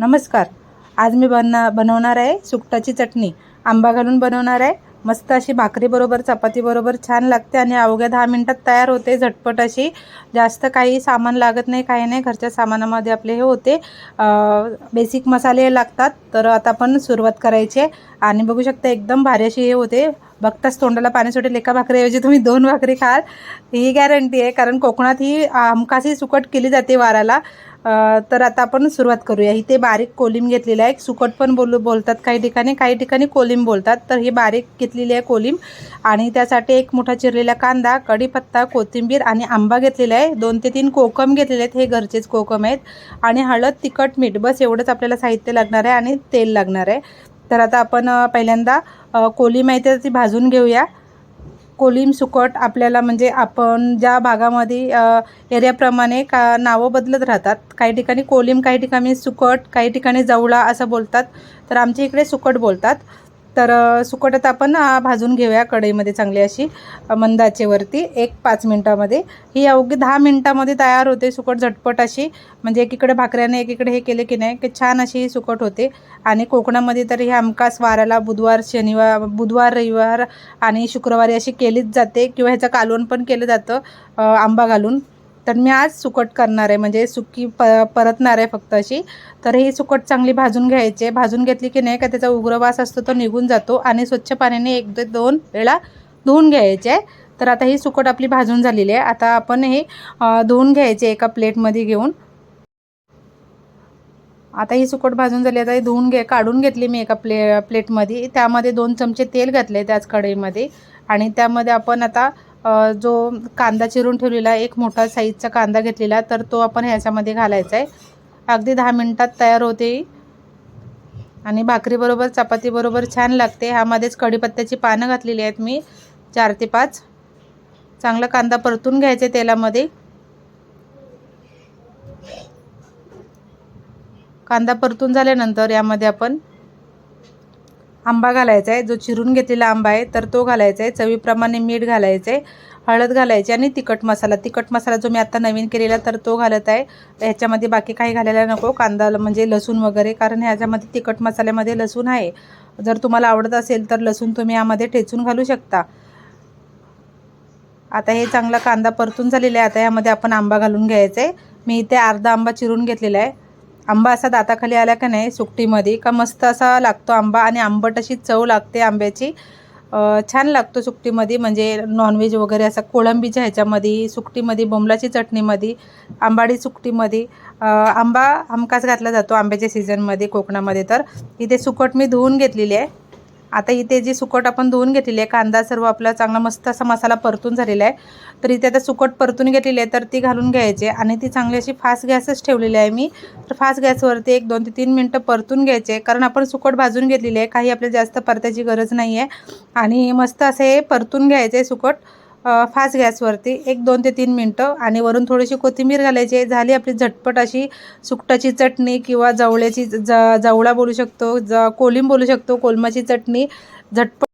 नमस्कार. आज मी बन बनवणार आहे सुकटाची चटणी. आंबा घालून बनवणार आहे. मस्त अशी भाकरीबरोबर चपातीबरोबर छान लागते आणि अवघ्या दहा मिनटात तयार होते झटपट अशी. जास्त काही सामान लागत नाही काही नाही. घरच्या सामानामध्ये आपले हे होते. बेसिक मसाले लागतात. तर आता आपण सुरुवात करायची आणि बघू शकता एकदम भारी अशी हे होते. बघताच तोंडाला पाणी सुटेल. एका भाकरीऐवजी तुम्ही दोन भाकरी खाल. ही गॅरंटी आहे कारण कोकणात ही आमखासी सुकट केली जाते वाराला. तर आता आपण सुरुवात करूया. इथे बारीक कोलिम घेतलेला आहे. सुकट पण बोलू बोलतात काही ठिकाणी काही ठिकाणी कोलिम बोलतात. तर ही बारीक घेतलेली आहे कोलिम. आणि त्यासाठी एक मोठा चिरलेला कांदा कढीपत्ता कोथिंबीर आणि आंबा घेतलेला आहे. दोन ते तीन कोकम घेतलेले आहेत. हे घरचेच कोकम आहेत. आणि हळद तिखट मीठ बस एवढंच आपल्याला साहित्य लागणार आहे आणि तेल लागणार आहे. तर आता आपण पहिल्यांदा कोलीम आहे तर ती भाजून घेऊया. कोलीम सुकट आपल्याला म्हणजे आपण ज्या भागामध्ये एरियाप्रमाणे का नावं बदलत राहतात काही ठिकाणी कोलीम काही ठिकाणी सुकट काही ठिकाणी जवळा असं बोलतात. तर आमच्या इकडे सुकट बोलतात. तर सुकटत आपण भाजून घेऊया कढईमध्ये चांगली अशी मंदाचेवरती एक पाच मिनटामध्ये. ही अवघी दहा मिनटामध्ये तयार होते सुकट झटपट अशी. म्हणजे एकीकडे भाकऱ्याने एकीकडे हे केले की नाही की छान अशी ही सुकट होते. आणि कोकणामध्ये तर ही हमखास वाराला बुधवार शनिवार बुधवार रविवार आणि शुक्रवारी अशी केलीच जाते. किंवा ह्याचं कालवण पण केलं जातं आंबा घालून. तर मी आज सुकट करणार आहे म्हणजे सुकी प परतणार आहे फक्त अशी. तर ही सुकट चांगली भाजून घ्यायची. आहे भाजून घेतली की नाही का त्याचा उग्र वास असतो तो निघून जातो आणि स्वच्छ पाण्याने एक ते दोन वेळा धुवून घ्यायचे. आहे तर आता ही सुकट आपली भाजून झालेली आहे. आता आपण हे धुवून घ्यायचे एका प्लेटमध्ये घेऊन. आता ही सुकट भाजून झाली आता धुवून घे काढून घेतली मी एका प्ले प्लेटमध्ये. त्यामध्ये दोन चमचे तेल घातले त्याच कढईमध्ये. आणि त्यामध्ये आपण आता जो कांदा चिरून ठेवलेला एक मोठा साईजचा कांदा घेतलेला तर तो आपण ह्याच्यामध्ये घालायचा आहे अगदी दहा मिनटात तयार होते आणि भाकरीबरोबर चपातीबरोबर छान लागते. ह्यामध्येच कढीपत्त्याची पानं घातलेली आहेत मी चार ते पाच. चांगला कांदा परतून घ्यायचे तेलामध्ये. कांदा परतून झाल्यानंतर यामध्ये आपण आंबा घालायचा आहे. जो चिरून घेतलेला आंबा आहे तर तो घालायचा आहे. चवीप्रमाणे मीठ घालायचं आहे हळद घालायची आणि तिखट मसाला. तिखट मसाला जो मी आत्ता नवीन केलेला तर तो घालत आहे. ह्याच्यामध्ये बाकी काही घालायला नको. कांदा म्हणजे लसूण वगैरे कारण ह्याच्यामध्ये तिखट मसाल्यामध्ये लसूण आहे. जर तुम्हाला आवडत असेल तर लसूण तुम्ही यामध्ये ठेचून घालू शकता. आता हे चांगला कांदा परतून झालेला आहे. आता यामध्ये आपण आंबा घालून घ्यायचा आहे. मी इथे अर्धा आंबा चिरून घेतलेला आहे. आंबा असा दाताखाली आला का नाही सुकटीमध्ये का मस्त असा लागतो आंबा आणि आंबट अशी चव लागते आंब्याची. छान लागतो सुकटीमध्ये म्हणजे नॉनव्हेज वगैरे असा कोळंबीच्या ह्याच्यामध्ये सुकटीमध्ये बोंबलाची चटणीमध्ये आंबाडी सुकटीमध्ये. आंबा हमकाच घातला जातो आंब्याच्या सीझनमध्ये कोकणामध्ये तर. इथे सुकट मी धुवून घेतलेली आहे. आता इथे जी सुकट आपण धुवून घेतलेली आहे कांदा सर्व आपला चांगला मस्त असा मसाला परतून झालेला आहे. तर इथे आता सुकट परतून घेतलेली आहे तर ती घालून घ्यायची आहे. आणि ती चांगली अशी फास्ट गॅसच ठेवलेली आहे मी. तर फास्ट गॅसवरती एक दोन ते तीन मिनटं परतून घ्यायचे कारण आपण सुकट भाजून घेतलेली आहे काही आपल्याला जास्त परतायची गरज नाही आहे आणि मस्त असे परतून घ्यायचे सुकट. फास्ट गॅसवरती एक दोन ते तीन मिनटं आणि वरून थोडीशी कोथिंबीर घालायची. आहे झाली आपली झटपट अशी सुकटाची चटणी किंवा जवळ्याची ज जवळा बोलू शकतो ज कोलिम बोलू शकतो कोलमाची चटणी. झटपट